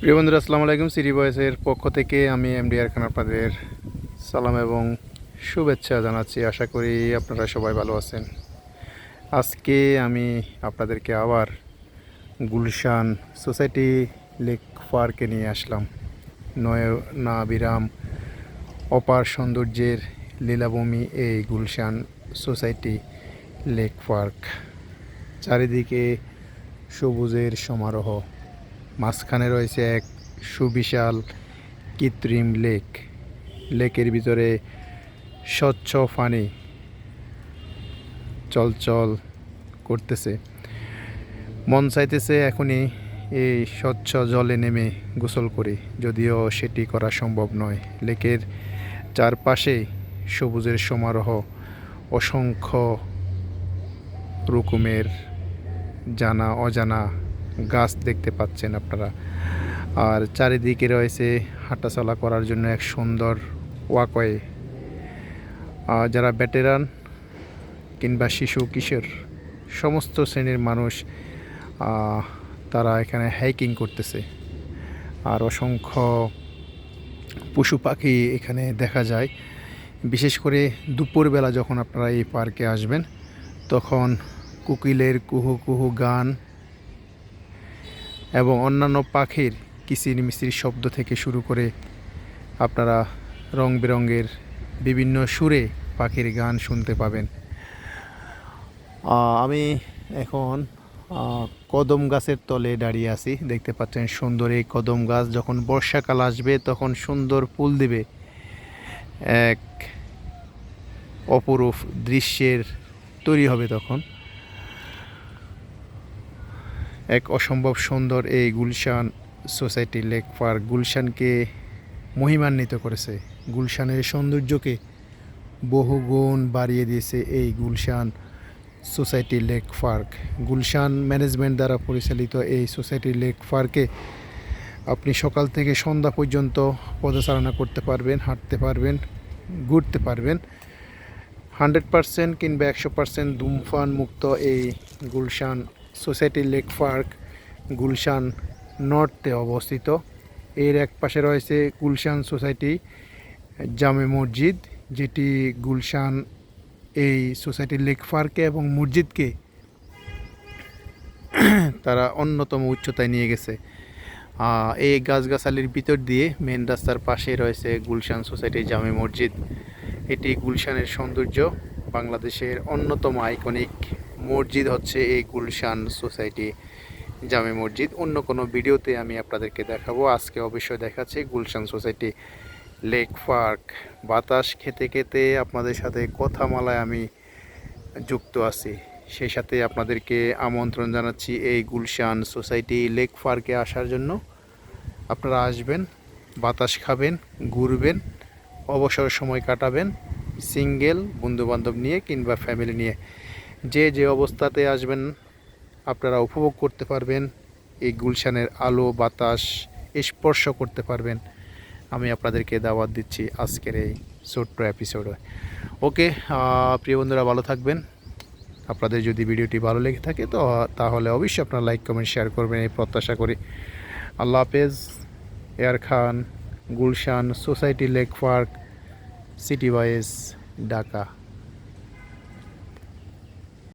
প্রিয় বন্ধুরা, আসসালামু আলাইকুম। সিরি বয়েসের পক্ষ থেকে আমি এমডিআর খান আপনাদের সালাম এবং শুভেচ্ছা জানাচ্ছি। আশা করি আপনারা সবাই ভালো আছেন। আজকে আমি আপনাদেরকে আবার গুলশান সোসাইটি লেক পার্কে নিয়ে আসলাম। নয় না বিরাম অপার সৌন্দর্যের লীলাভূমি এই গুলশান সোসাইটি লেক পার্ক। চারিদিকে সবুজের সমারোহ। মাঝখানে রয়েছে এক সুবিশাল কৃত্রিম লেক। লেকের ভিতরে স্বচ্ছ পানি চলচল করতেছে। মন চাইতেছে এখনই এই স্বচ্ছ জলে নেমে গোসল করি, যদিও সেটি করা সম্ভব নয়। লেকের চারপাশে সবুজের সমারোহ, অসংখ্য রকমের জানা অজানা গাছ দেখতে পাচ্ছেন আপনারা। আর চারিদিকে রয়েছে হাঁটাচলা করার জন্য এক সুন্দর ওয়াকওয়ে যারা ব্যাটেরান কিংবা শিশু, কিশোর, সমস্ত শ্রেণির মানুষ তারা এখানে হাইকিং করতেছে। আর অসংখ্য পশু পাখি এখানে দেখা যায়। বিশেষ করে দুপুরবেলা যখন আপনারা এই পার্কে আসবেন, তখন কুকিলের কুহু কুহু গান এবং অন্যান্য পাখির কিচির মিচির শব্দ থেকে শুরু করে আপনারা রং বেরঙের বিভিন্ন সুরে পাখির গান শুনতে পাবেন। আমি এখন কদম গাছের তলে দাঁড়িয়ে আছি। দেখতে পাচ্ছেন সুন্দর এই কদম গাছ যখন বর্ষাকাল আসবে তখন সুন্দর ফুল দিবে। এক অপরূপ দৃশ্যের তৈরি হবে তখন। এক অসম্ভব সুন্দর এই গুলশান সোসাইটি লেক পার্ক গুলশানকে মহিমান্বিত করেছে। গুলশানের সৌন্দর্যকে বহুগুণ বাড়িয়ে দিয়েছে এই Gulshan society lake park. Gulshan management দ্বারা পরিচালিত এই সোসাইটি লেক পার্কে আপনি সকাল থেকে সন্ধ্যা পর্যন্ত পদচারণা করতে পারবেন, হাঁটতে পারবেন, ঘুরতে পারবেন। হান্ড্রেড পারসেন্ট কিংবা একশো পারসেন্ট ধূমফান মুক্ত এই Gulshan society lake park, Gulshan নর্থে অবস্থিত। এর এক পাশে রয়েছে গুলশান সোসাইটি জামে মসজিদ, যেটি গুলশান এই সোসাইটি লেক পার্কে এবং মসজিদকে তারা অন্যতম উচ্চতায় নিয়ে গেছে। এই গাছগাছালির ভিতর দিয়ে মেন রাস্তার পাশে রয়েছে গুলশান সোসাইটি জামে মসজিদ। এটি গুলশানের সৌন্দর্য বাংলাদেশের অন্যতম আইকনিক মসজিদ হচ্ছে এই গুলশান সোসাইটি জামে মসজিদ। অন্য কোনো ভিডিওতে আমি আপনাদেরকে দেখাবো। আজকে অবশ্যই দেখাচ্ছি গুলশান সোসাইটি লেক পার্ক। বাতাস খেতে খেতে আপনাদের সাথে কথা মালায় আমি যুক্ত আছি। সেই সাথে আপনাদেরকে আমন্ত্রণ জানাচ্ছি এই গুলশান সোসাইটি লেক পার্কে আসার জন্য। আপনারা আসবেন, বাতাস খাবেন, ঘুরবেন, অবসর সময় কাটাবেন, সিঙ্গেল বন্ধুবান্ধব নিয়ে কিংবা ফ্যামিলি নিয়ে। যে যে অবস্থাতে আসবেন, আপনারা উপভোগ করতে পারবেন। এই গুলশানের আলো, বাতাস স্পর্শ করতে পারবেন। আমি আপনাদেরকে দাওয়াত দিচ্ছি আজকের এই ছোট্ট এপিসোডে ওকে প্রিয় বন্ধুরা, ভালো থাকবেন। আপনাদের যদি ভিডিওটি ভালো লেগে থাকে, তো তাহলে অবশ্যই আপনারা লাইক কমেন্ট শেয়ার করবেন, এই প্রত্যাশা করি। আল্লাহ হাফেজ। Air Khan, Gulshan, society lake park, city wise, Dhaka.